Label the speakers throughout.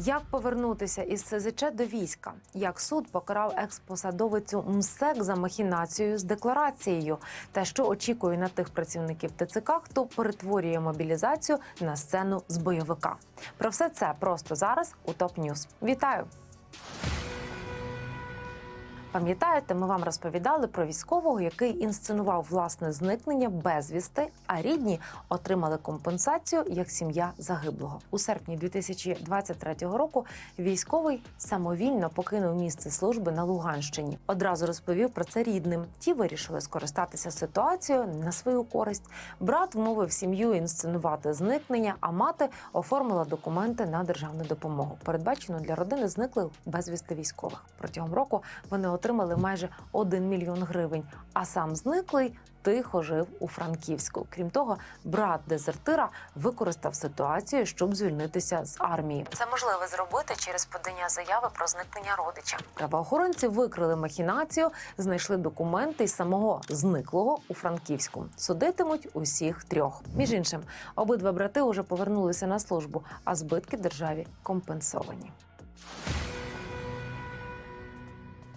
Speaker 1: Як повернутися із СЗЧ до війська? Як суд покарав експосадовицю МСЕК за махінацією з декларацією? Та що очікує на тих працівників ТЦК, хто перетворює мобілізацію на сцену з бойовика? Про все це просто зараз у ТОП Ньюс. Вітаю! Пам'ятаєте, ми вам розповідали про військового, який інсценував власне зникнення безвісти, а рідні отримали компенсацію як сім'я загиблого. У серпні 2023 року військовий самовільно покинув місце служби на Луганщині. Одразу розповів про це рідним. Ті вирішили скористатися ситуацією на свою користь. Брат вмовив сім'ю інсценувати зникнення, а мати оформила документи на державну допомогу, передбачену для родини зниклих безвісти військових. Протягом року вони отримали майже 1 мільйон гривень. А сам зниклий тихо жив у Франківську. Крім того, брат дезертира використав ситуацію, щоб звільнитися з армії. Це можливо зробити через подання заяви про зникнення родича. Правоохоронці викрили махінацію, знайшли документи із самого зниклого у Франківську. Судитимуть усіх трьох. Між іншим, обидва брати уже повернулися на службу, а збитки державі компенсовані.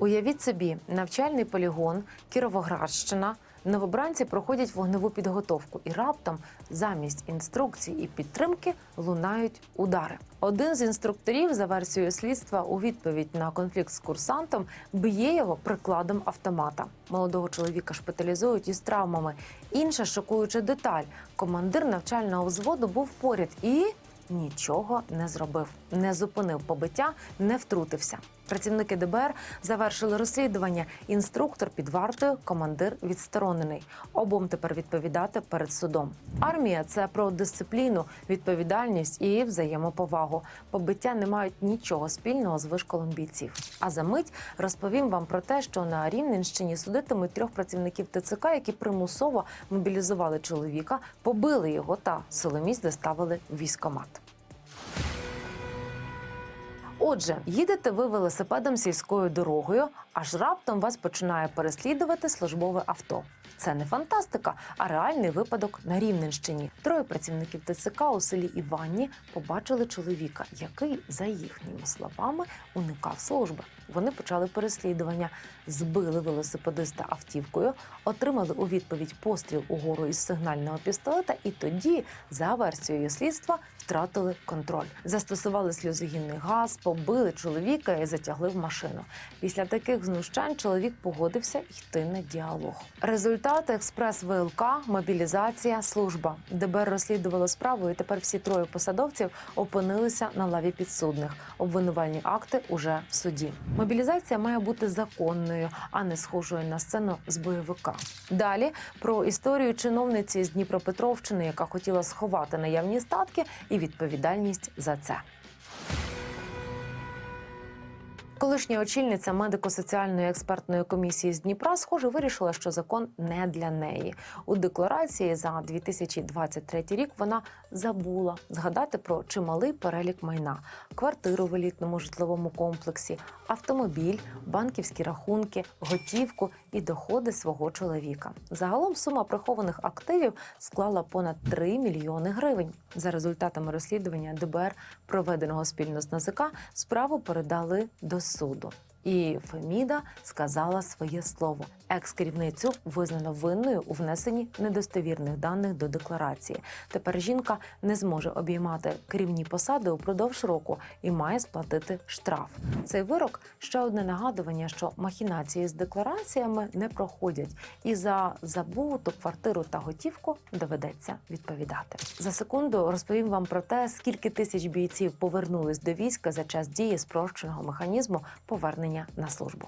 Speaker 1: Уявіть собі, навчальний полігон, Кіровоградщина. Новобранці проходять вогневу підготовку, і раптом замість інструкцій і підтримки лунають удари. Один з інструкторів за версією слідства у відповідь на конфлікт з курсантом б'є його прикладом автомата. Молодого чоловіка шпиталізують із травмами. Інша шокуюча деталь: командир навчального взводу був поряд і нічого не зробив, не зупинив побиття, не втрутився. Працівники ДБР завершили розслідування. Інструктор під вартою, командир відсторонений. Обом тепер відповідати перед судом. Армія це про дисципліну, відповідальність і взаємоповагу. Побиття не мають нічого спільного з вишколом бійців. А за мить розповім вам про те, що на Рівненщині судитимуть трьох працівників ТЦК, які примусово мобілізували чоловіка, побили його та силоміць доставили військомат. Отже, їдете ви велосипедом сільською дорогою, аж раптом вас починає переслідувати службове авто. Це не фантастика, а реальний випадок на Рівненщині. Троє працівників ТЦК у селі Іванні побачили чоловіка, який, за їхніми словами, уникав служби. Вони почали переслідування, збили велосипедиста автівкою, отримали у відповідь постріл угору із сигнального пістолета, і тоді, за версією слідства, втратили контроль. Застосували сльозогінний газ, побили чоловіка і затягли в машину. Після таких знущань чоловік погодився йти на діалог. Результат експрес ВЛК, мобілізація, служба. ДБР розслідувало справу, і тепер всі троє посадовців опинилися на лаві підсудних. Обвинувальні акти уже в суді. Мобілізація має бути законною, а не схожою на сцену з бойовика. Далі про історію чиновниці з Дніпропетровщини, яка хотіла сховати наявні статки і відповідальність за це. Колишня очільниця медико-соціальної експертної комісії з Дніпра, схоже, вирішила, що закон не для неї. У декларації за 2023 рік вона забула згадати про чималий перелік майна: квартиру в елітному житловому комплексі, автомобіль, банківські рахунки, готівку і доходи свого чоловіка. Загалом сума прихованих активів склала понад 3 мільйони гривень. За результатами розслідування ДБР, проведеного спільно з НАЗК, справу передали до суду. І Феміда сказала своє слово. Екс-керівницю визнано винною у внесенні недостовірних даних до декларації. Тепер жінка не зможе обіймати керівні посади упродовж року і має сплатити штраф. Цей вирок ще одне нагадування, що махінації з деклараціями не проходять, і за забуту квартиру та готівку доведеться відповідати. За секунду розповім вам про те, скільки тисяч бійців повернулись до війська за час дії спрощеного механізму повернення на службу.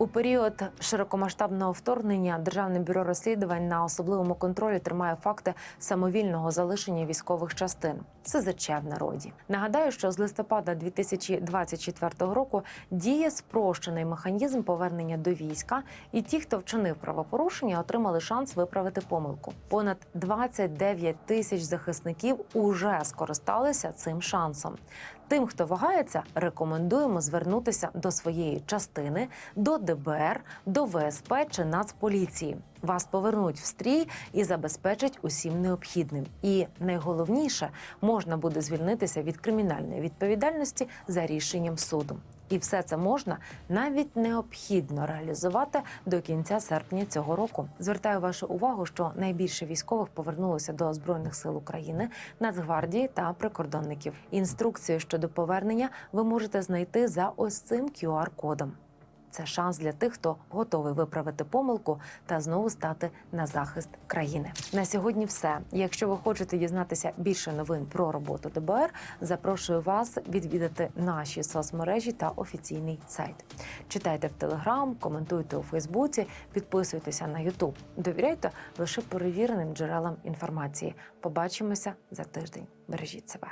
Speaker 1: У період широкомасштабного вторгнення Державне бюро розслідувань на особливому контролі тримає факти самовільного залишення військових частин. СЗЧ в народі. Нагадаю, що з листопада 2024 року діє спрощений механізм повернення до війська, і ті, хто вчинив правопорушення, отримали шанс виправити помилку. Понад 29 тисяч захисників уже скористалися цим шансом. Тим, хто вагається, рекомендуємо звернутися до своєї частини, до ДБР, до ВСП чи Нацполіції. Вас повернуть в стрій і забезпечать усім необхідним. І найголовніше можна буде звільнитися від кримінальної відповідальності за рішенням суду. І все це можна навіть необхідно реалізувати до кінця серпня цього року. Звертаю вашу увагу, що найбільше військових повернулося до збройних сил України, Нацгвардії та прикордонників. Інструкцію щодо повернення ви можете знайти за ось цим QR-кодом. Це шанс для тих, хто готовий виправити помилку та знову стати на захист країни. На сьогодні все. Якщо ви хочете дізнатися більше новин про роботу ДБР, запрошую вас відвідати наші соцмережі та офіційний сайт. Читайте в Телеграм, коментуйте у Фейсбуці, підписуйтеся на Ютуб. Довіряйте лише перевіреним джерелам інформації. Побачимося за тиждень. Бережіть себе.